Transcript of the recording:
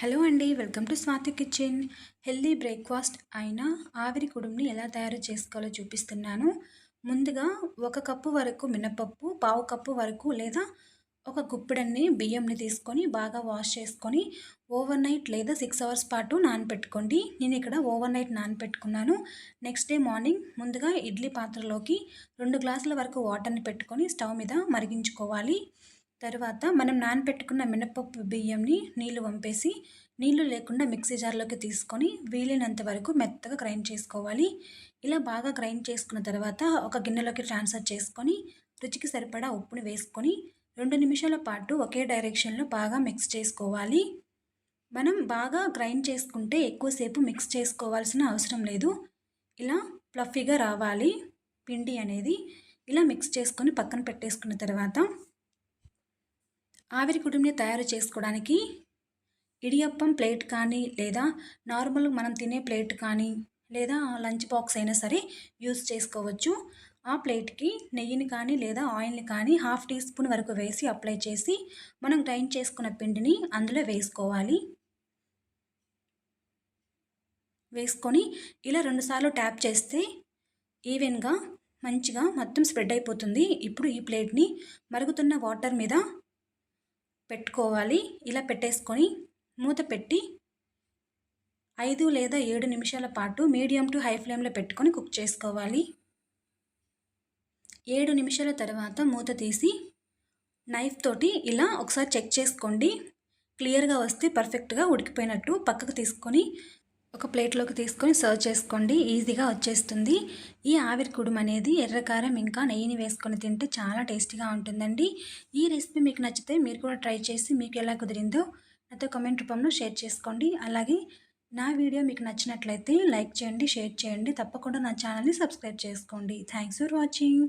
Hello అండి welcome to Swathi kitchen. Healthy breakfast అయిన ఆవిరి కుడుంని ఎలా తయారు చేసుకోవాలో చూపిస్తున్నాను. ముందుగా ఒక కప్పు వరకు మినపప్పు పావు కప్పు వరకు లేదా ఒక గుప్పిడన్ని బియ్యంని తీసుకొని బాగా వాష్ చేసుకొని ఓవర్ నైట్ లేదా సిక్స్ అవర్స్ పాటు నానపెట్టుకోండి. నేను ఇక్కడ ఓవర్ నైట్ నానపెట్టుకున్నాను. నెక్స్ట్ డే మార్నింగ్ ముందుగా ఇడ్లీ పాత్రలోకి రెండు గ్లాసుల వరకు వాటర్ని పెట్టుకొని స్టవ్ మీద మరిగించుకోవాలి. తర్వాత మనం నానపెట్టుకున్న మినపప్పు బియ్యంని నీళ్ళు వంపేసి నీళ్ళు లేకుండా మిక్సీ జార్లోకి తీసుకొని వీలైనంత వరకు మెత్తగా గ్రైండ్ చేసుకోవాలి. ఇలా బాగా గ్రైండ్ చేసుకున్న తర్వాత ఒక గిన్నెలోకి ట్రాన్స్ఫర్ చేసుకొని రుచికి సరిపడా ఉప్పుని వేసుకొని రెండు నిమిషాల పాటు ఒకే డైరెక్షన్లో బాగా మిక్స్ చేసుకోవాలి. మనం బాగా గ్రైండ్ చేసుకుంటే ఎక్కువసేపు మిక్స్ చేసుకోవాల్సిన అవసరం లేదు. ఇలా ఫ్లఫీగా రావాలి. పిండి అనేది ఇలా మిక్స్ చేసుకొని పక్కన పెట్టేసుకున్న తర్వాత ఆవిరి కుటుంబని తయారు చేసుకోవడానికి ఇడియప్పం ప్లేట్ కానీ లేదా నార్మల్ మనం తినే ప్లేట్ కానీ లేదా లంచ్ బాక్స్ అయినా సరే యూస్ చేసుకోవచ్చు. ఆ ప్లేట్కి నెయ్యిని కానీ లేదా ఆయిల్ని కానీ హాఫ్ టీ స్పూన్ వరకు వేసి అప్లై చేసి మనం గ్రైండ్ చేసుకున్న పిండిని అందులో వేసుకోవాలి. వేసుకొని ఇలా రెండుసార్లు ట్యాప్ చేస్తే ఈవెన్గా మంచిగా మొత్తం స్ప్రెడ్ అయిపోతుంది. ఇప్పుడు ఈ ప్లేట్ని మరుగుతున్న వాటర్ మీద పెట్టుకోవాలి. ఇలా పెట్టేసుకొని మూత పెట్టి ఐదు లేదా ఏడు నిమిషాల పాటు మీడియం టు హై ఫ్లేమ్లో పెట్టుకొని కుక్ చేసుకోవాలి. ఏడు నిమిషాల తర్వాత మూత తీసి నైఫ్ తోటి ఇలా ఒకసారి చెక్ చేసుకోండి. క్లియర్గా వస్తే పర్ఫెక్ట్గా ఉడికిపోయినట్టు పక్కకు తీసుకొని ఒక ప్లేట్లోకి తీసుకొని సర్వ్ చేసుకోండి. ఈజీగా వచ్చేస్తుంది. ఈ ఆవిరి కుడుం అనేది ఎర్రకారం ఇంకా నెయ్యిని వేసుకొని తింటే చాలా టేస్టీగా ఉంటుందండి. ఈ రెసిపీ మీకు నచ్చితే మీరు కూడా ట్రై చేసి మీకు ఎలా కుదిరిందో నాతో కమెంట్ రూపంలో షేర్ చేసుకోండి. అలాగే నా వీడియో మీకు నచ్చినట్లయితే లైక్ చేయండి షేర్ చేయండి. తప్పకుండా నా ఛానల్ని సబ్స్క్రైబ్ చేసుకోండి. Thanks for watching.